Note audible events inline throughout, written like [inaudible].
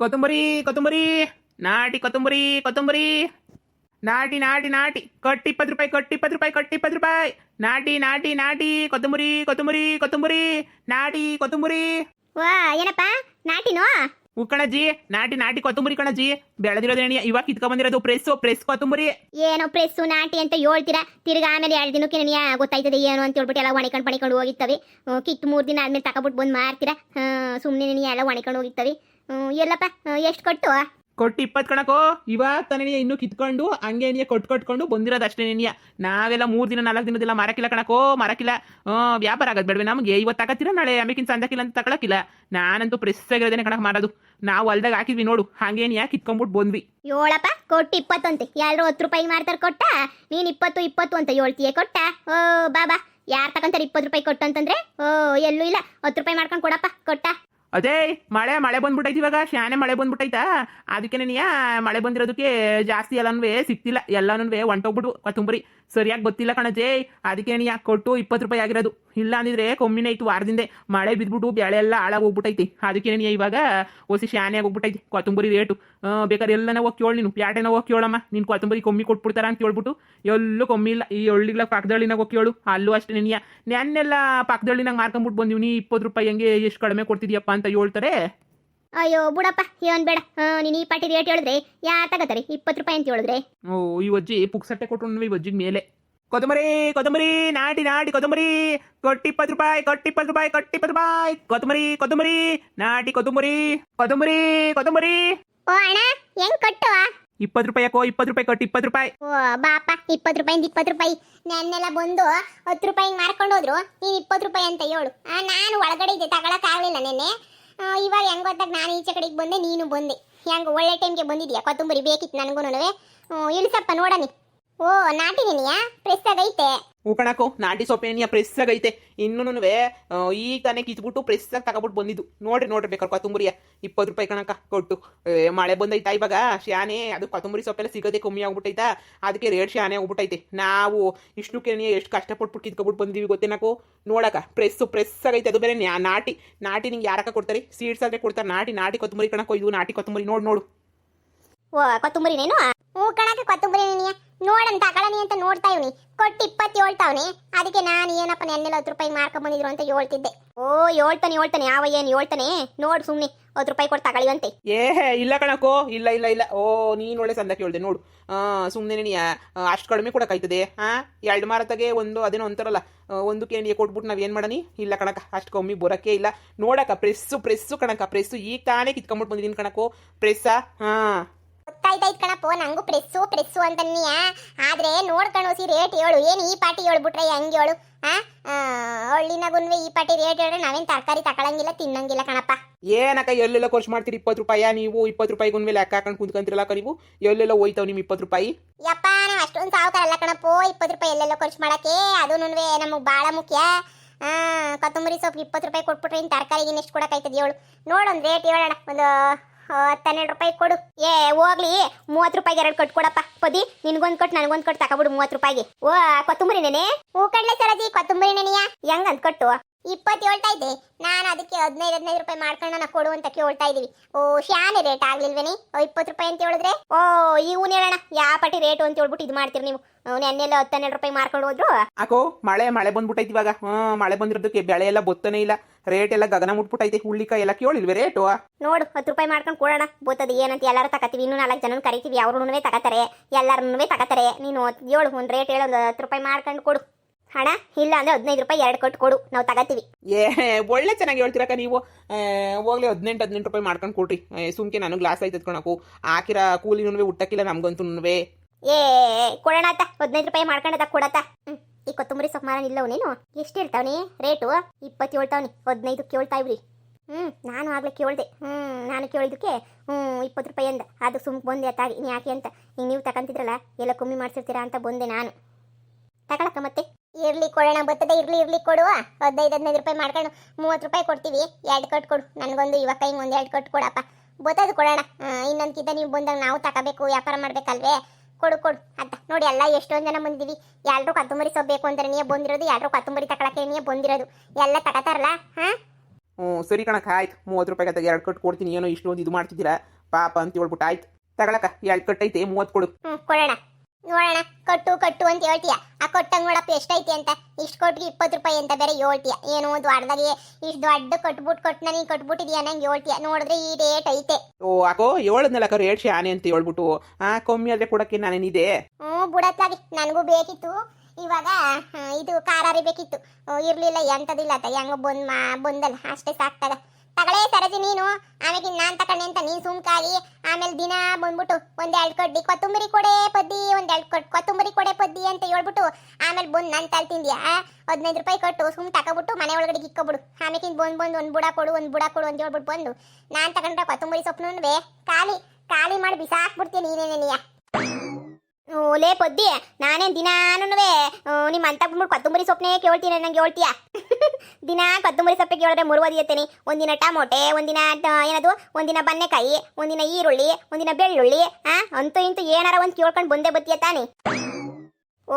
ಕೊತ್ತಂಬರಿ ಕೊತ್ತಂಬರಿ. ನಾಟಿ ಕೊತ್ತಂಬರಿ ಕೊತ್ತಂಬರಿ. ನಾಟಿ ನಾಟಿ ನಾಟಿ. ಕಟ್ಟಿ ಇಪ್ಪತ್ತು ರೂಪಾಯಿ ಕಟ್ಟಿ ಇಪ್ಪತ್ತು ರೂಪಾಯಿ ಕಟ್ಟಿ ಇಪ್ಪತ್ತು ರೂಪಾಯಿ. ನಾಟಿ ನಾಟಿ ನಾಟಿ. ಕೊತ್ತಂಬರಿ ಕೊತ್ತಂಬರಿ ಕೊತ್ತಂಬರಿ. ನಾಟಿ ಕೊತ್ತಂಬರಿ. ವಾ ಏನಪ್ಪ? ನಾಟಿನೋ? ಹೂ ಕಣಜ್ಜಿ ನಾಟಿ ನಾಟಿ ಕೊತ್ತಂಬರಿ ಕಣಜ್ಜಿ. ಬೆಳೆದಿರೋದು ಎಣ್ಣೆ ಇವಾಗ ಕಿತ್ಕೊಂಡ್ ಬಂದಿರೋದು ಪ್ರೆಸ್ ಪ್ರೆಸ್ ಕೊತ್ತಂಬರಿ. ಏನೋ ಪ್ರೆಸ್ಸು ನಾಟಿ ಅಂತ ಹೇಳ್ತೀರಾ? ತಿರ್ಗಾ ಆಮೇಲೆ ಎರಡು ದಿನಕ್ಕೆ ನೆನೆಯ ಗೊತ್ತಾಯ್ತದೆ ಏನು ಅಂತ ಹೇಳ್ಬಿಟ್ಟು ಎಲ್ಲ ಒಣಕೊಂಡು ಪಣಿಕೊಂಡು ಹೋಗಿರ್ತವೆ ಕಿತ್ತು ಮೂರು ದಿನ ಆದ್ಮೇಲೆ ತಗೊಬಿಟ್ಟು ಬಂದು ಮಾರ್ತೀರಾ? ಸುಮ್ಮನೆ ನೆನೆಯ ಎಲ್ಲ ಒಣಕೊಂಡು ಹೋಗಿರ್ತವೆ ಎಲ್ಲಪ್ಪ ಎಷ್ಟು ಕೊಟ್ಟು? ಕೊಟ್ಟು ಇಪ್ಪತ್ತು ಕಣಕೋ ಇವಾಗ ತಾನೇ ಇನ್ನೂ ಕಿತ್ಕೊಂಡು ಹಂಗೆ ನೀ ಕೊಟ್ಟು ಕೊಟ್ಕೊಂಡು ಬಂದಿರೋದು ಅಷ್ಟೇ ನೀನಿಯ. ನಾವೆಲ್ಲ ಮೂರು ದಿನ ನಾಲ್ಕು ದಿನದಿಲ್ಲ ಮರಕಿಲ್ಲ ಕಣಕೋ ಮರಕಿಲ್ಲ. ವ್ಯಾಪಾರ ಆಗೋದು ಬೇಡವೆ ನಮಗೆ. ಇವತ್ತು ನಾಳೆ ಅಮೇಕಿನ ಸಂದಕ್ಕಿಲ್ಲ ಅಂತ ತಗೊಳಕಿಲ್ಲ ನಾನಂತೂ ಪ್ರೆಸ್ ಆಗಿರೋದೇನೆ ಕಣಕ್ ಮಾರೋದು ನಾವು ಹೊಲ್ದಾಗ ಹಾಕಿದ್ವಿ ನೋಡು. ಹಂಗೆ ನೀ ಕಿತ್ಕೊಂಡ್ಬಿಟ್ಟು ಬಂದ್ವಿ. ಏಳಪ್ಪ ಕೊಟ್ಟು ಇಪ್ಪತ್ತಂತೆ ಎಲ್ಲರೂ ಹತ್ತು ರೂಪಾಯಿ ಮಾರ್ತಾರೆ ಕೊಟ್ಟ? ನೀನು ಇಪ್ಪತ್ತು ಇಪ್ಪತ್ತು ಅಂತ ಹೇಳ್ತೀಯ ಕೊಟ್ಟ? ಓ ಬಾಬಾ ಯಾರು ತಗೊಂತಾರೆ ಇಪ್ಪತ್ತು ರೂಪಾಯಿ ಕೊಟ್ಟಂತಂದ್ರೆ ಓ ಎಲ್ಲೂ ಇಲ್ಲ. ಹತ್ತು ರೂಪಾಯಿ ಮಾಡ್ಕೊಂಡು ಕೊಡಪ್ಪ ಕೊಟ್ಟ? ಅದೇ ಮಳೆ ಮಳೆ ಬಂದ್ಬಿಟ್ಟೈತಿ ಇವಾಗ. ಶಾನೆ ಮಳೆ ಬಂದ್ಬಿಟ್ಟೈತಾ ಅದಕ್ಕೆ ನೀ, ಮಳೆ ಬಂದಿರೋದಕ್ಕೆ ಜಾಸ್ತಿ ಎಲ್ಲನೂ ಸಿಕ್ತಿಲ್ಲ ಎಲ್ಲನೂ ಹೊಂಟೋಗ್ಬಿಟ್ಟು ಕೊತ್ತಂಬರಿ. ಸರಿಯಾಗಿ ಗೊತ್ತಿಲ್ಲ ಕಣಜೇ. ಅದಕ್ಕೆ ನೀ ಕೊಟ್ಟು ಇಪ್ಪತ್ತು ರೂಪಾಯಿ ಆಗಿರೋದು? ಇಲ್ಲ ಅಂದಿದ್ರೆ ಕಮ್ಮಿನೇ ಇತ್ತು ವಾರದಿಂದ. ಮಳೆ ಬಿದ್ಬಿಟ್ಟು ಬೆಳೆ ಎಲ್ಲ ಹಾಳಾಗಿ ಹೋಗ್ಬಿಟ್ಟೈತಿ ಅದಕ್ಕೆ ನೀ ಇವಾಗ ಹೊಸಿ ಶಾನೆ ಹೋಗ್ಬಿಟ್ಟೈತಿ ಕೊತ್ತಂಬರಿ ರೇಟು. ಬೇಕಾದ್ರೆ ಎಲ್ಲನ ಹೋಗಿ ಕೇಳು ನೀನು. ಪ್ಯಾಟೆನ ಹೋಗಿ ಕೇಳಮ್ಮ. ನೀನು ಕೊತ್ತಂಬರಿ ಕೊಮ್ಮಿ ಕೊಟ್ಬಿಡ್ತಾರ ಅಂತ ಹೇಳ್ಬಿಟ್ಟು ಎಲ್ಲೂ ಕೊಮ್ಮಿ ಇಲ್ಲ. ಈ ಹಳ್ಳಿಗಳ ಪಕ್ಕದಳ್ಳಿನಾಗ ಹೋಗಿ ಕೇಳು. ಅಲ್ಲೂ ಅಷ್ಟೇ ನಿನ್ನ ನೆನ್ನೆಲ್ಲ ಪಕ್ಕದಳ್ಳಿನಾಗ ಮಾರ್ಕೊಂಬಿಟ್ಟು ಬಂದಿವಿ. ನೀ ಇಪ್ಪತ್ತು ರೂಪಾಯಿ ಹೆಂಗೆ ಎಷ್ಟು ಕಡಿಮೆ ಕೊಡ್ತಿದ್ಯಪ್ಪ ಅಂತ ಹೇಳ್ತಾರೆ. ಅಯ್ಯೋ ಬುಡಪ್ಪ ಏನ್ ಬೇಡ. ನೀನು ಈ ಪಾಟಿ ರೇಟ್ ಹೇಳಿದ್ರೆ ಯಾ ತಗತಾರೆ? ಇಪ್ಪತ್ತು ರೂಪಾಯಿ ಅಂತ ಹೇಳಿದ್ರೆ. ಓ ಈ ಅಜ್ಜಿ ಪುಕ್ಸಟ್ಟೆ ಕೊಟ್ರು ಈ ಅಜ್ಜಿ ಮೇಲೆ. ಕೊತ್ತಂಬರಿ ಕೊತ್ತಂಬರಿ ನಾಟಿ ನಾಟಿ ಕೊತ್ತಂಬರಿ. ಕೊಟ್ಟಿಪ್ಪತ್ತು ರೂಪಾಯಿ ಕೊಟ್ಟಿಪ್ಪತ್ತು ರೂಪಾಯಿ ಕೊಟ್ಟಿಪ್ಪತ್ತು ರೂಪಾಯಿ. ಕೊತ್ತಂಬರಿ ಕೊತ್ತಂಬರಿ ನಾಟಿ ಕೊತ್ತಂಬರಿ ಕೊತ್ತಂಬರಿ ಕೊತ್ತಂಬರಿ. ಓ ಅಣ್ಣ ಹೆಂಗ್ ಕೊಟ್ಟು ಇಪ್ಪತ್ತು ರೂಪಾಯಿ ಯಾಕೋ ಇಪ್ಪತ್ತು ರೂಪಾಯಿ ಕೊಟ್ಟು ಇಪ್ಪತ್ತು ರೂಪಾಯಿ. ಓ ಬಾಪ ಇಪ್ಪತ್ತು ರೂಪಾಯಿಂದ ಇಪ್ಪತ್ತು ರೂಪಾಯಿ. ನೆನ್ನೆಲ್ಲ ಬಂದು ಹತ್ತು ರೂಪಾಯಿ ಮಾರ್ಕೊಂಡು ಹೋದ್ರು. ನೀನು ಇಪ್ಪತ್ತು ರೂಪಾಯಿ ಅಂತ ಹೇಳು. ನಾನು ಒಳಗಡೆ ಇದ್ದೆ ತಗೊಳಕ್ ಆಗ್ಲಿಲ್ಲ ನೆನ್ನೆ. ಇವಾಗ ಹೆಂಗ್ ಗೊತ್ತಾಗ ನಾನು ಈಚೆ ಕಡೆಗೆ ಬಂದೆ, ನೀನು ಬಂದೆ. ಹೆಂಗ್ ಒಳ್ಳೆ ಟೈಮ್ಗೆ ಬಂದಿದ್ಯಾ? ಕೊತ್ತಂಬರಿ ಬೇಕಿತ್ತು ನನಗೂ ಇಳಿಸಪ್ಪ, ನೋಡನಿ. ಓ, ನಾಟಿ ನಿನಿಯಾ? ಪ್ರೆಸ್ ಆಗೈತೆ ಹೂ ನಾಟಿ ಸೊಪ್ಪೇನಿಯ ಪ್ರೆಸ್ ಆಗೈತೆ ಇನ್ನೂ ಈಗ ತಾನೇ ಕಿತ್ಬಿಟ್ಟು ಪ್ರೆಸ್ ಆಗಿ ತಗೊಬಿಟ್ಟು ಬಂದಿದ್ದು. ನೋಡ್ರಿ ನೋಡ್ರಿ ಬೇಕಾದ್ರೆ ಕೊತ್ತಂಬರಿಯ. ಇಪ್ಪತ್ತು ರೂಪಾಯಿ ಕಣಕ ಕೊಟ್ಟು. ಮಳೆ ಬಂದೈತಾ ಇವಾಗ? ಶ್ಯಾನೆ, ಅದು ಕೊತ್ತಂಬರಿ ಸೊಪ್ಪೆಲ್ಲ ಸಿಗೋದೇ ಕಮ್ಮಿ ಆಗ್ಬಿಟ್ಟೈತಾ? ಅದಕ್ಕೆ ರೇಟ್ ಶಾನೆ ಹೋಗ್ಬಿಟ್ಟೈತೆ ನಾವು ಇಷ್ಟು ಕೆಣಿ ಎಷ್ಟು ಕಷ್ಟಪಟ್ಬಿಟ್ಟು ಕಿತ್ಕೊಬಿಟ್ಟು ಬಂದೀವಿ ಗೊತ್ತೇನಕು ನೋಡಕ ಪ್ರೆಸ್ ಪ್ರೆಸ್ ಆಗೈತೆ ಅದು ಬೇರೆ ನಾಟಿ. ನಾಟಿ ನಿಂಗೆ ಯಾರಕ್ಕ ಕೊಡ್ತಾರೆ? ಸೀಡ್ಸ್ ಆದರೆ ಕೊಡ್ತಾರೆ. ನಾಟಿ ನಾಟಿ ಕೊತ್ತಂಬರಿ ಕಣಕೋ ಇದು ನಾಟಿ ಕೊತ್ತಂಬರಿ. ನೋಡಿ, ನೋಡು. ಓ ಕೊತ್ತಂಬರಿನೇನು ಹ್ಞೂ ಕಣಕ ಕೊತ್ತಂಬರಿ ನೀನಿಯ ನೋಡಂತ ತಗೊಳನಿ ಅಂತ ನೋಡ್ತಾ ಇವ್ನಿ. ಕೊಟ್ಟು ಇಪ್ಪತ್ತು ಹೇಳ್ತಾವ್ನಿ. ಅದಕ್ಕೆ ನಾನು ಏನಪ್ಪ ನೆನ್ನೆಲ್ಲ ಹತ್ತು ರೂಪಾಯಿ ಮಾರ್ಕೊಂಡ್ ಬಂದಿದ್ರು ಅಂತ ಹೇಳ್ತಿದ್ದೆ. ಓ ಹೇಳ್ತಾನೆ ಹೇಳ್ತಾನೆ. ಯಾವ ಏನು ಹೇಳ್ತಾನೆ? ನೋಡು ಸುಮ್ಮನೆ ಹತ್ತು ರೂಪಾಯಿ ಕೊಟ್ಟು ತಗೊಳ್ಳಿವಂತೆ ಏ ಇಲ್ಲ ಕಣಕೋ ಇಲ್ಲ ಇಲ್ಲ ಇಲ್ಲ. ಓ ನೀನು ಒಳ್ಳೆ ಸಂದ ಕೇಳ್ದೆ ನೋಡು. ಸುಮ್ಮನೆ ನೀ ಅಷ್ಟು ಕಡಿಮೆ ಕೊಡೋಕ್ಕಾಯ್ತದೆ ಹಾ ಎರಡು ಮಾರತಗೆ ಒಂದು ಅದೇನೋ ಅಂತಾರಲ್ಲ. ಒಂದು ಕೇಣಿಗೆ ಕೊಟ್ಬಿಟ್ಟು ನಾವು ಏನು ಮಾಡನಿ ಇಲ್ಲ ಕಣಕ ಅಷ್ಟು ಕಮ್ಮಿ ಬರೋಕ್ಕೆ ಇಲ್ಲ. ನೋಡಕ ಪ್ರೆಸ್ಸು ಪ್ರೆಸ್ಸು ಕಣಕ ಪ್ರೆಸ್ಸು ಈಗ ತಾನೇ ಕಿತ್ಕೊಂಬಿಟ್ಟು ಬಂದಿದ್ದೀನಿ ಕಣಕೋ ಪ್ರೆಸ್ಸಾ? ಹಾಂ. ಗೊತ್ತಾಯ್ತಾಯ್ತು ಕಣಪ್ಪ ನಂಗೂ ಪ್ರೆಸ್ಸು ಪ್ರೆಸ್ಸು ಅಂತನ್ನಿಯ ಆದ್ರೆ ನೋಡ್ಕೊಂಡು ಸಿ ರೇಟ್ ಹೇಳು ಏನು ಈ ಪಾಟಿ ಹೇಳ್ಬಿಟ್ರೆ ಹೆಂಗೆ ಹೇಳು ಆ? ಹಳ್ಳಿನಾಗುನ್ವೆ ಈ ಪಾಟಿ ರೇಟ್ ಹೇಳಿದ್ರೆ ನಾವೇನ್ ತರಕಾರಿ ತಗೊಳಂಗಿಲ್ಲ ತಿನ್ನಂಗಿಲ್ಲ ಕಣಪ್ಪ. ಏನಕ್ಕ ಎಲ್ಲೆಲ್ಲ ಖರ್ಚು ಮಾಡ್ತೀರಿ ಇಪ್ಪತ್ತು ರೂಪಾಯ? ನೀವು ಇಪ್ಪತ್ತು ರೂಪಾಯಿ ಗುನ್ವೆ ಲೆಕ್ಕ ಹಾಕೊಂಡು ಕುಂತ್ಕೊಂತಿರಲ್ಲ ನೀವು? ಎಲ್ಲೆಲ್ಲ ಹೋಯ್ತಾವ್ ನಿಮ್ಮ ಇಪ್ಪತ್ತು ರೂಪಾಯಿ? ಯಪ್ಪ ನಾವು ಅಷ್ಟೊಂದು ಸಾವುಕಾರಲ್ಲ ಕಣಪ್ಪ ಇಪ್ಪತ್ತು ರೂಪಾಯಿ ಎಲ್ಲೆಲ್ಲ ಖರ್ಚು ಮಾಡಕ್ಕೆ? ಅದು ನಮಗೆ ಭಾಳ ಮುಖ್ಯ. ಆ, ಕೊತ್ತಂಬರಿ ಸೊಪ್ಪು ಇಪ್ಪತ್ತು ರೂಪಾಯಿ ಕೊಟ್ಬಿಟ್ರೆ ಇನ್ನು ತರಕಾರಿಗೆ ಎಷ್ಟು ಕೊಡಕ್ಕಾಯ್ತದೆ ಹೇಳು ನೋಡೊಂದು ರೇಟ್ ಹೇಳೋಣ ಒಂದು ಹನ್ನೆರಡು ರೂಪಾಯಿ ಕೊಡು. ಏ, ಹೋಗ್ಲಿ. ಮೂವತ್ತು ರೂಪಾಯಿಗೆ ಎರಡು ಕೊಟ್ಟು ಕೊಡಪ್ಪ. ಪದಿ, ನಿನ್ಗೊಂದು ಕೊಟ್ಟು ನನಗೊಂದು ಕೊಟ್ಟು ತಕಬಿಡು ಮೂವತ್ತು ರೂಪಾಯಿಗೆ. ಓ ಕೊತ್ತಂಬರಿ ನೆನೆ ಹೂ ಕಡ್ಲೆ ಸರದಿ ಕೊತ್ತಂಬರಿ ನೆನೆಯ ಹೆಂಗ್ ಅಂತ ಕೊಟ್ಟು? ಇಪ್ಪತ್ತು ಹೇಳ್ತಾ ಇದ್ದೆ ನಾನು ಅದಕ್ಕೆ ಹದಿನೈದು ಹದಿನೈದು ರೂಪಾಯಿ ಮಾಡ್ಕೊಂಡು ನಾನು ಕೊಡು ಅಂತ ಕೇಳ್ತಾ ಇದೀವಿ. ಓ ಶಾನೆ ರೇಟ್ ಆಗ್ಲಿಲ್ವೇನಿ? ಇಪ್ಪತ್ತು ರೂಪಾಯಿ ಅಂತ ಹೇಳಿದ್ರೆ? ಓ ಇವ್ನು ಹೇಳೋಣ ಯಾವ ಪಟ್ಟಿ ರೇಟು ಅಂತ ಹೇಳ್ಬಿಟ್ಟು ಇದು ಮಾಡ್ತೀರಿ ನೀವು. ನೆನ್ನೆಲ್ಲ ಹತ್ತು ಹನ್ನೆರಡು ರೂಪಾಯಿ ಮಾರ್ಕೊಂಡು ಹೋದ್ರು? ಅಕೋ ಮಳೆ ಮಳೆ ಬಂದ್ಬಿಟ್ಟೈತಿ ಇವಾಗ. ಹ್ಮ್ ಮಳೆ ಬಂದಿರೋದಕ್ಕೆ ಬೆಳೆ ಎಲ್ಲ ಬೊತ್ತನೇ ಇಲ್ಲ. ರೇಟ್ ಎಲ್ಲ ಗಗನ ಮುಟ್ಬಿಟ್ಟೈತೆ ಹುಳ್ಳಿಕಾಯಿ ಎಲ್ಲ ಕೇಳಿಲ್ವೇ ರೇಟು ನೋಡು ಹತ್ತು ರೂಪಾಯಿ ಮಾಡ್ಕೊಂಡು ಕೊಡೋಣ. ಬೋತದ ಏನಂತ ಎಲ್ಲರೂ ತಗತೀವಿ ಇನ್ನೂ ನಾಲ್ಕು ಜನ ಕರಿತೀವಿ. ಅವ್ರೂ ತಗತಾರೆ ಎಲ್ಲರೂ ತಗತಾರೆ ನೀನು ಏಳು ಒಂದು ರೇಟ್ ಹೇಳು ಒಂದು ಹತ್ತು ರೂಪಾಯಿ ಮಾಡ್ಕೊಂಡು ಕೊಡು. ಹಣ ಇಲ್ಲ ಅಂದ್ರೆ ಹದಿನೈದು ರೂಪಾಯಿ ಎರಡು ಕೊಟ್ಟು ಕೊಡು ನಾವು ತಗತೀವಿ. ಏ ಒಳ್ಳೆ ಚೆನ್ನಾಗಿ ಹೇಳ್ತೀರಕ್ಕ ನೀವು. ಹೋಗ್ಲಿ ಹದಿನೆಂಟು ಹದಿನೆಂಟು ರೂಪಾಯಿ ಮಾಡ್ಕೊಂಡು ಕೊಡ್ರಿ. ಸುಮ್ಕೆ ನಾನು ಗ್ಲಾಸ್ ಆಯ್ತು ಎತ್ಕೊಳಕು ಹಾಕಿರ ಕೂಲಿನೂ ನಮ್ಗಂತೂ ಏ ಕೊಡೋಣ ಅತ್ತ ಹದಿನೈದು ರೂಪಾಯಿ ಮಾಡ್ಕೊಂಡತ್ತ ಕೊಡತ್ತ. ಈ ಕೊತ್ತಂಬರಿ ಸೊಪ್ಪು ಮಾರ ಇಲ್ಲವ ನೀನು? ಎಷ್ಟು ಹೇಳ್ತಾವನಿ? ರೇಟು? ಇಪ್ಪತ್ತು ಹೇಳ್ತಾವನಿ ಹದಿನೈದು ಕೇಳ್ತಾ ಇವ್ರಿ. ಹ್ಮ್ ನಾನು ಆಗ್ಲೇ ಕೇಳ್ದೆ. ಹ್ಮ್ ನಾನು ಕೇಳಿದಕ್ಕೆ ಹ್ಮ್ ಇಪ್ಪತ್ತು ರೂಪಾಯಿ ಅಂದ. ಅದು ಸುಮ್ ಬಂದೆ ಅತ್ತಾಗಿ. ನೀ ಯಾಕೆ ಅಂತ? ಈಗ ನೀವು ತಗೊಂತಿದ್ರಲ್ಲ ಎಲ್ಲ ಕಮ್ಮಿ ಮಾಡ್ಸಿರ್ತೀರಾ ಅಂತ ಬಂದೆ ನಾನು. ತಗೊಳಕ್ಕ ಮತ್ತೆ. ಇರ್ಲಿ ಕೊಡೋಣ ಬರ್ತದೆ ಇರ್ಲಿ ಇರ್ಲಿ ಕೊಡುವ ಹದಿನೈದು ಹದಿನೈದು ರೂಪಾಯಿ ಮಾಡ್ಕೊಂಡು ಮೂವತ್ತು ರೂಪಾಯಿ ಕೊಡ್ತೀವಿ. ಎರಡು ಕಟ್ ಕೊಡು. ನನಗೊಂದು ಇವಾಗ ಹಿಂಗೆ ಒಂದು ಎರಡು ಕಟ್ ಕೊಡಪ್ಪ. ಬತ್ತದು ಕೊಡೋಣ. ಇನ್ನೊಂದ್ಕಿಂತ ನೀವು ಬಂದಾಗ ನಾವು ತಗೋಬೇಕು ವ್ಯಾಪಾರ ಮಾಡ್ಬೇಕಲ್ವೇ? ಕೊಡು ಕೊಡು. ಅಂತ ನೋಡಿ ಎಲ್ಲ ಎಷ್ಟೊಂದು ಜನ ಬಂದಿದ್ದೀವಿ ಎಲ್ಲರೂ ಕತ್ತುಂಬರಿ ಸೋಬೇಕು ಬೇಕು ಅಂದ್ರೆ ನೀ ಬಂದಿರೋದು ಎಲ್ಲರೂ ಕತ್ತುಂಬರಿ ತಗೊಳಕ್ಕೆ ನೀ ಬಂದಿರೋದು. ಎಲ್ಲ ತಗೋತಾರಲ್ಲ? ಹಾಂ? ಹ್ಞೂ ಸರಿ ಕಣಕ್ಕ ಆಯ್ತು. ಮೂವತ್ತು ರೂಪಾಯಿ ಕತ್ತಾಗ ಎರಡು ಕಟ್ ಕೊಡ್ತೀನಿ. ಏನೋ ಇಷ್ಟೊಂದು ಇದು ಮಾಡ್ತಿದ್ದೀರಾ? ಪಾಪ ಅಂತ ಹೇಳ್ಬಿಟ್ಟು ಆಯ್ತು. ತಗೊಳಕ್ಕ ಎರಡು ಕಟ್ಟೈತೆ ಮೂವತ್ತು ಕೊಡು. ಹ್ಞೂ ಕೊಡೋಣ. ನೋಡೋಣ ಕಟ್ಟು ಕಟ್ಟು ಅಂತ ಹೇಳ್ತೀಯ. ಆ ಕೊಟ್ಟಂಗ್ ನೋಡಪ್ಪ ಎಷ್ಟೈತಿ ಅಂತ. ಇಷ್ಟು ಕೊಟ್ಟಿಗೆ ಇಪ್ಪತ್ತು ರೂಪಾಯಿ ಅಂತ ಬೇರೆ ಹೇಳ್ತೀಯ. ಏನು ದೊಡ್ಡದಾಗಿ ಇಷ್ಟು ದೊಡ್ಡ ಕಟ್ಬಿಟ್ಟು ಕೊಟ್ಟು ನೀನು ಕಟ್ಬಿಟ್ಟಿದ್ಯಾ ನಂಗೆ ಹೇಳ್ತೀಯ. ನೋಡಿದ್ರೆ ಈ ರೇಟ್ ಐತೆ. ಓ ಅಕೋ ಹೇಳದ್ನಲ್ಲಕ್ಕ ರೇಟ್ ಶಾನೆ ಅಂತ ಹೇಳ್ಬಿಟ್ಟು. ಆ ಕಮ್ಮಿ ಆದ್ರೆ ಕೊಡಕ್ಕೆ ನಾನೇನಿದೆ ಹ್ಞೂ ಬುಡತ್ತಾಗಿ ನನಗೂ ಬೇಕಿತ್ತು. ಇವಾಗ ಇದು ಕಾರಾರಿ ಬೇಕಿತ್ತು. ಇರಲಿಲ್ಲ ಇರ್ಲಿಲ್ಲ ಎಂಥದಿಲ್ಲ ಅತ್ತ ಹೆಂಗ ಬಂದ್ ಮಾ ಬಂದಲ್ಲ. ಅಷ್ಟೇ ಸಾಕ್ತದ. ತಗಳೇ ಸರಜಿ ನೀನು. ಆಮೇಲೆ ನಾನ್ ತಕೊಂಡೆ ಅಂತ ನೀನ್ ಸುಮ್ಕಾಗಿ. ಆಮೇಲೆ ದಿನ ಬಂದ್ಬಿಟ್ಟು ಒಂದೆರಡು ಕಡ್ಡಿ ಕೊತ್ತಂಬರಿ ಕೊಡೆ ಪದ್ದಿ, ಒಂದೆರಡು ಕಡ್ ಕೊತ್ತಂಬರಿ ಕೊಡೆ ಪದ್ದಿ ಅಂತ ಹೇಳ್ಬಿಟ್ಟು ಆಮೇಲೆ ಬಂದು ನನ್ ತಲೆ ತಿಂದ್ಯಾ? ಹದಿನೈದು ರೂಪಾಯಿ ಕೊಟ್ಟು ಸುಮ್ ತಕೊಬಿಟ್ಟು ಮನೆ ಒಳಗಡೆ ಇಕ್ಕೊಬಿಡು. ಆಮೇಲೆ ಬಂದ್ ಬಂದು ಒಂದ್ ಬುಡ ಕೊಡು, ಒಂದ್ ಬುಡ ಕೊಡು ಅಂತ ಹೇಳ್ಬಿಟ್ಟು ಬಂದು ನಾನ್ ತಗೊಂಡ್ರೆ ಕೊತ್ತಂಬರಿ ಸೊಪ್ಪು ಖಾಲಿ ಖಾಲಿ ಮಾಡಿ, ಬಿಸಾಕ್ಬಿಡ್ತೀನಿ ನೀನೇನೆಯ ಓಲೇ ಪೊದ್ದಿ ನಾನೇನ್ ದಿನಾನುವೆ ನಿಮ್ಮ ಅಂತ ಬಂದ್ಬಿಟ್ಟು ಕೊತ್ತಂಬರಿ ಸೊಪ್ಪನೇ ಕೇಳ್ತೀನಿ ನಂಗೆ ಹೇಳ್ತೀಯ? [laughs] ದಿನ ಕೊತ್ತಂಬರಿ ಸೊಪ್ಪೆ ಕೇಳಿದ್ರೆ ಮುರುವದಿಯತ್ತೇನೆ ಒಂದಿನ ಟಮೋಟೆ ಒಂದಿನ ಏನದು? ಒಂದಿನ ಬನ್ನೆಕಾಯಿ ಒಂದಿನ ಈರುಳ್ಳಿ ಒಂದಿನ ಬೆಳ್ಳುಳ್ಳಿ ಆ ಅಂತೂ ಇಂತೂ ಏನಾರ ಒಂದ್ ಕೇಳ್ಕೊಂಡು ಬಂದೇ ಬತ್ತೀಯ ತಾನೆ? ಓ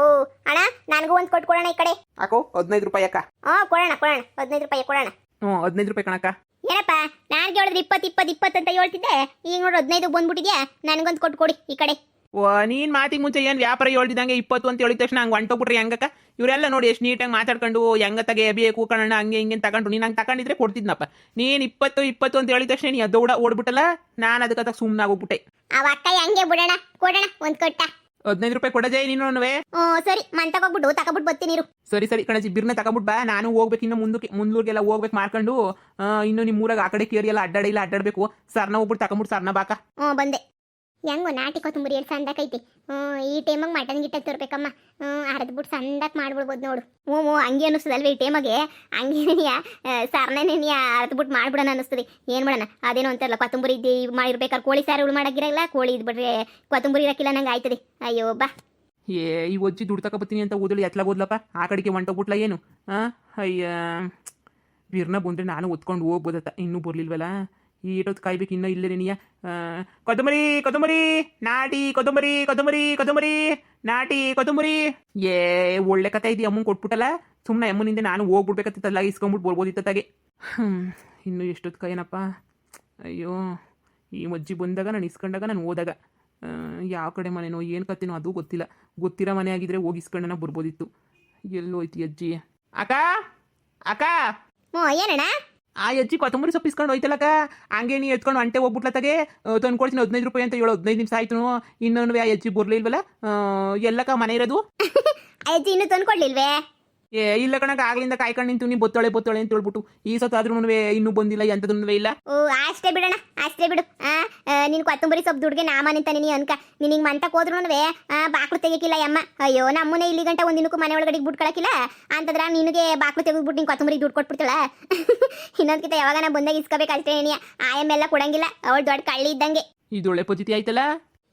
ಅಣ್ಣ ನನಗೂ ಒಂದ್ ಕೊಟ್ಟು ಕೊಡೋಣ ಈ ಕಡೆ. ಅಕೋ ಹದಿನೈದು ರೂಪಾಯಿ ಅಕ್ಕ. ಹಾ ಕೊಡೋಣ ಕೊಡೋಣ ಹದಿನೈದು ರೂಪಾಯಿ ಕೊಡೋಣ. ಹ್ಞೂ ಹದಿನೈದು ರೂಪಾಯಿ ಕಣಕ್ಕ. ಏನಪ್ಪ ನಾನು ಕೇಳಿದ್ರೆ ಇಪ್ಪತ್ತು ಇಪ್ಪತ್ತು ಇಪ್ಪತ್ತು ಅಂತ ಹೇಳ್ತಿದ್ದೆ. ಈಗ ನೋಡಿ ಹದಿನೈದು ಬಂದ್ಬಿಟ್ಟಿದ್ಯಾ? ನನಗೊಂದು ಕೊಟ್ಟು ಕೊಡಿ ಈ ಕಡೆ. ಓ ನೀನ್ ಮಾತಿಗೆ ಮುಂಚೆ ಏನು ವ್ಯಾಪಾರ ಹೇಳಿದಂಗೆ ಇಪ್ಪತ್ತು ಅಂತ ಹೇಳಿದ ತಕ್ಷಣ ಹಂಗೆ ಹೊಂಟೋಗ್ಬಿಟ್ರಿ ಹೆಂಗಕ್ಕ? ಇವರೆಲ್ಲ ನೋಡಿ ಎಷ್ಟು ನೀಟಾಗಿ ಮಾತಾಡ್ಕೊಂಡು ಹೆಂಗ ತಗೆ ಬೇಕು ಕಣ ಹಂಗೆ ಹಿಂಗೆ ತಗೊಂಡು ನೀನು ಹಂಗೆ ತಗೊಂಡಿದ್ರೆ ಕೊಡ್ತಿದ್ನಪ್ಪ. ನೀನು ಇಪ್ಪತ್ತು ಇಪ್ಪತ್ತು ಅಂತ ಹೇಳಿದ ತಕ್ಷಣ ನೀ ಅದೌಡ ಓಡ್ಬಿಟ್ಟಲ್ಲ ನಾನು ಅದಕ್ಕೆ ಸುಮ್ಮನೆ ಆಗೋಗ್ಬಿಟ್ಟೆ. ಅವ ಅಕ್ಕ ಹೆಂಗೆ ಬಿಡೋಣ ಕೊಡೋಣ ಒಂದು ಕೊಟ್ಟ. ಹದಿನೈದು ರೂಪಾಯಿ ಕೊಡಜೆ ನೀನು ಹ್ಞೂ ಸರಿ ಮನ್ ತಗೋಬಿಟ್ಟು ತಗೊಬಿಟ್ಟು ಬರ್ತೀನಿ ನೀರು ಸರಿ ಸರಿ ಕಣಜಿ ಬಿರ್ನ ತಗೊಬಿಟ್ಟು ಬಾ. ನಾನು ಹೋಗ್ಬೇಕು ಇನ್ನು ಮುಂದಕ್ಕೆ ಮುಂದೂರ್ಗೆಲ್ಲ ಹೋಗ್ಬೇಕು ಮಾಡ್ಕೊಂಡು ಇನ್ನು ನಿಮ್ಮ ಊರಾಗ ಆ ಕಡೆ ಕೇರಿ ಎಲ್ಲ ಅಡ್ಡಾಡಿಲ್ಲ ಅಡ್ಡಾಡ್ಬೇಕು. ಸರ್ನ ಹೋಗ್ಬಿಟ್ಟು ತಗೊಂಬಿಟ್ಟು ಸರ್ನ ಬಾಕ. ಹ್ಞೂ ಬಂದೆ. ಹೆಂಗೋ ನಾಟಿ ಕೊತ್ತಂಬರಿ ಎಲ್ಲಿ ಸಂದಕೈತಿ ಹ್ಞೂ, ಈ ಟೈಮಾಗ ಮಟನ್ ಗಿಟ್ಟ ತೋರ್ಬೇಕಮ್ಮ. ಹ್ಞೂ ಅರ್ದ್ಬಿಟ್ಟು ಸಂದಕ್ ಮಾಡ್ಬಿಡ್ಬೋದು ನೋಡು. ಹ್ಞೂ ಹ್ಞೂ, ಹಂಗೆ ಅನ್ನಿಸ್ತದಲ್ವ ಈ ಟೈಮಾಗೆ? ಹಂಗೇನೆಯ ಅರ್ಧ ಬಿಟ್ಟು ಮಾಡ್ಬಿಡೋಣ ಅನ್ನಿಸ್ತದೆ. ಏನು ಮಾಡೋಣ? ಅದೇನೋ ಅಂತಾರಲ್ಲ, ಕೊತ್ತಂಬರಿ ಇದ್ದು ಮಾಡಿರ್ಬೇಕಾದ್ರೆ ಕೋಳಿ ಸಾರು ಮಾಡಾಗಿರಲ್ಲ ಕೋಳಿ ಇದ್ಬಿಟ್ರೆ ಕೊತ್ತಂಬರಿ ಇರಕ್ಕಿಲ್ಲ ನಂಗೆ ಆಯ್ತದೆ. ಅಯ್ಯೋ, ಬಾ. ಏ, ಈ ಒಜ್ಜಿ ದುಡ್ಡು ತಗೊಬತ್ತೀನಿ ಅಂತ ಓದಲಿ ಎತ್ಲಾಗ ಓದ್ಲಪ್ಪ ಆ ಕಡೆಗೆ ಬಿಟ್ಲ ಏನು? ಹಾಂ ಅಯ್ಯ. ಬಿರ್ನ ಬಂದ್ರೆ ನಾನು ಒತ್ಕೊಂಡು ಹೋಗ್ಬೋದತ್ತ. ಇನ್ನೂ ಬರ್ಲಿಲ್ವಲ್ಲ? ಈಟೊತ್ತು ಕಾಯ್ಬೇಕು ಇನ್ನೂ ಇಲ್ಲೇ ನೀಯ. ಕೊತ್ತಂಬರಿ ಕೊತ್ತಂಬರಿ ನಾಟಿ ಕೊತ್ತಂಬರಿ ಕೊತ್ತಂಬರಿ ಕೊತ್ತಂಬರಿ ನಾಟಿ ಕೊತ್ತಂಬರಿ ಏ, ಒಳ್ಳೆ ಕತೆ ಇದೆ ಅಮ್ಮನ್ ಕೊಟ್ಬಿಟ್ಟಲ್ಲ. ಸುಮ್ಮನೆ ಅಮ್ಮನಿಂದ ನಾನು ಹೋಗ್ಬಿಡ್ಬೇಕತ್ತಿತ್ತಲ್ಲ ಇಸ್ಕೊಂಬಿಟ್ಟು ಬರ್ಬೋದಿತ್ತತ್ತಾಗೆ ಹ್ಞೂ ಇನ್ನೂ ಎಷ್ಟೊತ್ತು ಏನಪ್ಪ? ಅಯ್ಯೋ, ಈ ಮಜ್ಜಿ ಬಂದಾಗ, ನಾನು ಇಸ್ಕೊಂಡಾಗ, ನಾನು ಹೋದಾಗ. ಯಾವ ಕಡೆ ಮನೆನೋ, ಏನು ಕತೆನೋ ಅದು ಗೊತ್ತಿಲ್ಲ. ಗೊತ್ತಿರೋ ಮನೆ ಆಗಿದ್ರೆ ಹೋಗಿ ಇಸ್ಕೊಂಡನ ಬರ್ಬೋದಿತ್ತು. ಎಲ್ಲೋಯ್ತು ಅಜ್ಜಿ ಅಕ್ಕ ಅಕ್ಕ. ಏನಣ್ಣ? ಆ ಅಜ್ಜಿ ಕೊತ್ತಂಬರಿ ಸೊಪ್ಪು ಇಸ್ಕೊಂಡು ಹೋಯ್ತಲಕ ಹಂಗೆ ನೀ ಎತ್ಕೊಂಡು ಅಂಟೆ ಹೋಗ್ಬಿಟ್ಲತ್ತಾಗೆ ತಂದ್ಕೊಡ್ತೀನಿ ಹದಿನೈದು ರೂಪಾಯಿ ಅಂತ ಹೇಳೋ. ಹದಿನೈದು ನಿಮಿಷ ಆಯ್ತು ಇನ್ನೊಂದು ಆ ಅಜ್ಜಿ ಬರ್ಲಿಲ್ವಲ್ಲ? ಎಲ್ಲಕ ಮನೆ ಇರೋದು? [laughs] ಅಜ್ಜಿ ಇನ್ನೂ ತಂದ್ಕೊಡ್ಲಿಲ್ವೇ? ಏ ಇಲ್ಲ ಕಣಕ್ ಆಗ್ಲಿಂದ ಕಾಯ್ಕೊಂಡು ನಿಂತು ನೀ ಬೊತ್ತಳೆ ಬೊತ್ತಳೆ ಅಂತ ಹೇಳ್ಬಿಟ್ಟು ಈ ಸತ್ತಾದ್ರೂ ಇನ್ನೂ ಬಂದಿಲ್ಲ ಎಂತದೂ ಇಲ್ಲ? ಓ ಅಷ್ಟೇ ಬಿಡೋಣ ಅಷ್ಟೇ ಬಿಡು. ಆ ನಿನ್ ಕೊತ್ತಂಬರಿ ಸೊಪ್ಪು ದುಡ್ಗೆ ನಾಮನಿಂತ ನೀನು ಅನ್ಕ ನಿನಗೆ ಮಂತಕ್ಕೆ ಹೋದ್ರೂ ಬಾಕ್ಲು ತೆಗಿಕಿಲ್ಲ ಅಮ್ಮ ಅಯ್ಯೋ ನಮ್ಮನೆ ಇಲ್ಲಿ ಗಂಟ ಒಂದಿನಕ್ಕೂ ಮನೆ ಒಳಗಡೆ ಬಿಟ್ಕೊಳಕಿಲ್ಲ ಅಂತಂದ್ರ ನಿನಗೆ ಬಾಕ್ಲು ತೆಗೆದ್ಬಿಟ್ಟು ನೀನ್ ಕೊತ್ತಂಬರಿ ದುಡ್ಡು ಕೊಟ್ಬಿಡ್ತಾಳ [laughs] ಇನ್ನೊಂದ್ಕಿತ ಯಾವಾಗ ನಾ ಬಂದಾಗ ಇಸ್ಕೋಬೇಕು ಅಷ್ಟೇ ಏನಿಯ ಆಯಮ್ಮೆಲ್ಲ ಕೊಡಂಗಿಲ್ಲ ಅವಳು ದೊಡ್ಡ ಕಳ್ಳಿ ಇದ್ದಂಗೆ. ಇದೊಳ್ಳೆ ಪದ್ಧತಿ ಆಯ್ತಲ್ಲ?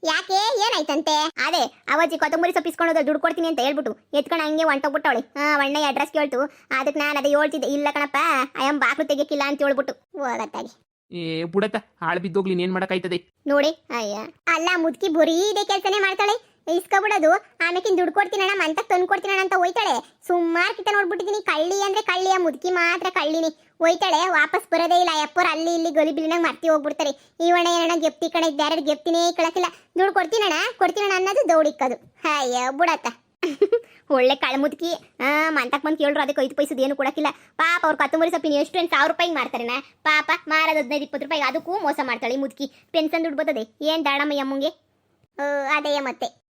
ಯಾಕೆ? ಏನಾಯ್ತಂತೆ? ಅದೇ ಅವಜ್ಜಿ ಕೊತ್ತಂಬರಿ ಸೊಪ್ಪು ಇಸ್ಕೊಂಡು ದುಡ್ಡು ಕೊಡ್ತೀನಿ ಅಂತ ಹೇಳ್ಬಿಟ್ಟು. ಎತ್ಕೊಂಡು ಹಂಗೆ ಹೊಂಟೋಗ್ಬಿಟ್ಟವಳೆ ಹಾ ಒಳ್ಳೆ ಅಡ್ರೆಸ್ ಕೇಳ್ತು. ಅದಕ್ಕೆ ನಾನು ಅದೇ ಹೇಳ್ತಿದ್ದೆ ಇಲ್ಲ ಕಣಪ್ಪ ಅಯ್ಯಂ ಬಾಕ್ಲು ತೆಗಿಯಕ್ಕಿಲ್ಲ ಅಂತ ಹೇಳ್ಬಿಟ್ಟು. ಹೋಗತ್ತಾಗಿ. ಏ ಬುಡತ್ತ ಹಾಳು ಬಿದ್ದೋಗ್ಲಿ ಏನ್ ಮಾಡಕ್ಕಾಯ್ತದೆ ನೋಡಿ ಅಯ್ಯ. ಅಲ್ಲ ಮುದ್ಕಿ ಬರೀ ಇದೇ ಕೆಲಸನೇ ಮಾಡ್ತಾಳೆ. ಇಸ್ಕೊಬಿಡೋದು. ಆಮೇಲೆ ದುಡ್ಡು ಕೊಡ್ತೀನಣ್ಣ ಮಂತಕ್ಕೆ ತಂದು ಅಂತ ಹೋಯ್ತಾಳೆ. ಸುಮಾರು ಕಿತ ನೋಡ್ಬಿಟ್ಟಿದ್ದೀನಿ ಕಳ್ಳಿ ಅಂದ್ರೆ ಕಳ್ಳಿಯ ಮುದುಕಿ ಮಾತ್ರ ಕಳ್ಳಿನಿ. ಹೋಯ್ತಾಳೆ, ವಾಪಸ್ ಬರೋದೇ ಇಲ್ಲ. ಯಪ್ಪೋರ್ ಅಲ್ಲಿ ಇಲ್ಲಿ ಗಲಿಬಿಲಿನಾಗ ಮರ್ತಿ ಹೋಗ್ಬಿಡ್ತಾರೆ. ಇವಣ್ಣ ಏನಣ್ಣ ಗೆಪ್ತಿ ಕಣ ಇದ್ದಾರೆ ಗೆಪ್ತಿನೇ ಕಳಕಿಲ್ಲ ದುಡ್ಡು ಕೊಡ್ತೀನಣ್ಣ ಕೊಡ್ತೀನಣ್ಣ ಅನ್ನೋದು ದೌಡಿಕ್ಕದು. ಅಯ್ಯ, ಬಿಡತ್ತ. [laughs] ಒಳ್ಳೆ ಕಳ್ಳ ಮುದುಕಿ. ಆ, ಮಂತಕ್ ಬಂದು ಕೇಳ್ರು, ಅದಕ್ಕೆ ಐದು ಪೈಸದ ಏನು ಕೊಡಕ್ಕಿಲ್ಲ. ಪಾಪ, ಅವ್ರು ಕೊತ್ತಂಬರಿ ಸೊಪ್ಪಿನ ಎಷ್ಟು ಏನು ಸಾವಿರ ರೂಪಾಯಿಗೆ ಮಾರ್ತಾರೆನ? ಪಾಪ, ಮಾರದ ಹದಿನೈದು ಇಪ್ಪತ್ತು ರೂಪಾಯಿ ಅದಕ್ಕೂ ಮೋಸ ಮಾಡ್ತಾಳೆ ಮುದುಕಿ. ಪೆನ್ಷನ್ ದುಡ್ಡು ಬರ್ತದೆ. ಏನು ದಾಡಮ್ಮ ಯಮ್ಮಂಗೆ ಅದೇ ಮತ್ತೆ.